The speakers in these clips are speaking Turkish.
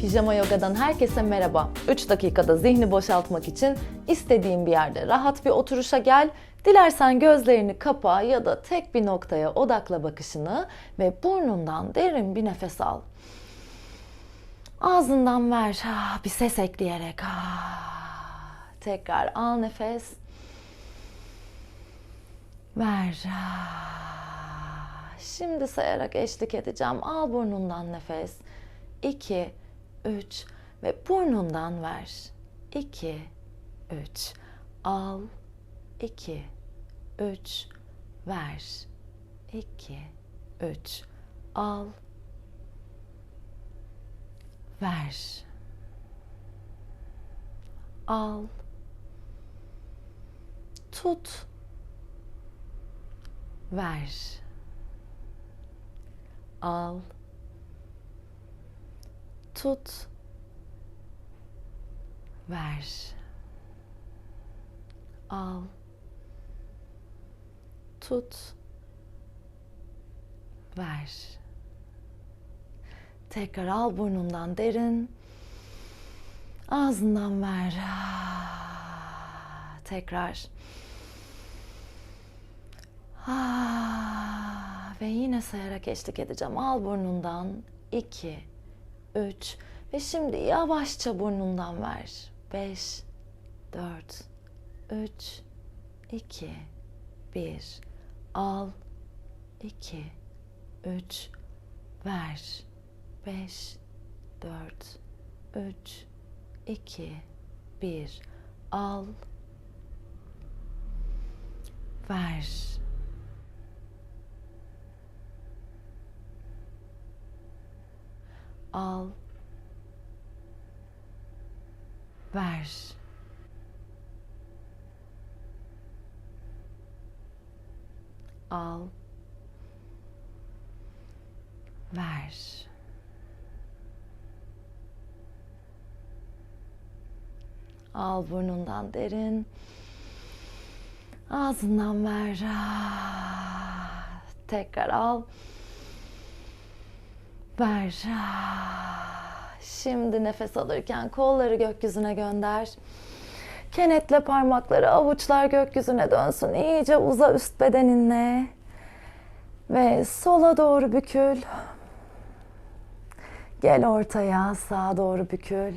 Pijama Yoga'dan herkese merhaba. 3 dakikada zihni boşaltmak için istediğin bir yerde rahat bir oturuşa gel. Dilersen gözlerini kapa ya da tek bir noktaya odakla bakışını ve burnundan derin bir nefes al. Ağzından ver ah, bir ses ekleyerek. ah. Tekrar al nefes. Ver. ah. Şimdi sayarak eşlik edeceğim. Al burnundan nefes. 2, 3 ve burnundan ver. 2, 3. Al. 2, 3. Ver. 2, 3. Al. Ver. Al. Tut. Ver. Al. Tut. Ver. Al. Tut. Ver. Tekrar al burnundan derin. Ağzından ver. Tekrar. Ah, ve yine sayarak eşlik edeceğim. Al burnundan. 2, 3 ve şimdi yavaşça burnundan ver. 5, 4, 3, 2, 1. Al. 2, 3, ver. 5, 4, 3, 2, 1. Al. Ver. Al. Ver. Al. Ver. Al burnundan derin. Ağzından ver. Ah, Tekrar al. Ver. Şimdi nefes alırken kolları gökyüzüne gönder. Kenetle parmakları, avuçlar gökyüzüne dönsün. İyice uza üst bedeninle. Ve sola doğru bükül. Gel ortaya, sağa doğru bükül.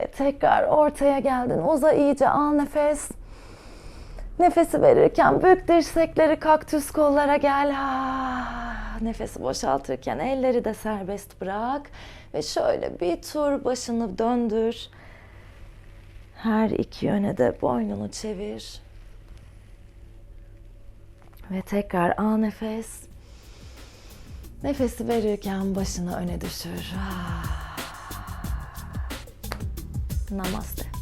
Ve tekrar ortaya geldin. Uza iyice al nefes. Nefesi verirken bük dirsekleri kaktüs kollara gel. Ah, Nefesi boşaltırken elleri de serbest bırak. Ve şöyle bir tur başını döndür. Her iki yöne de boynunu çevir. Ve tekrar al nefes. Nefesi verirken başını öne düşür. Ah. Namaste.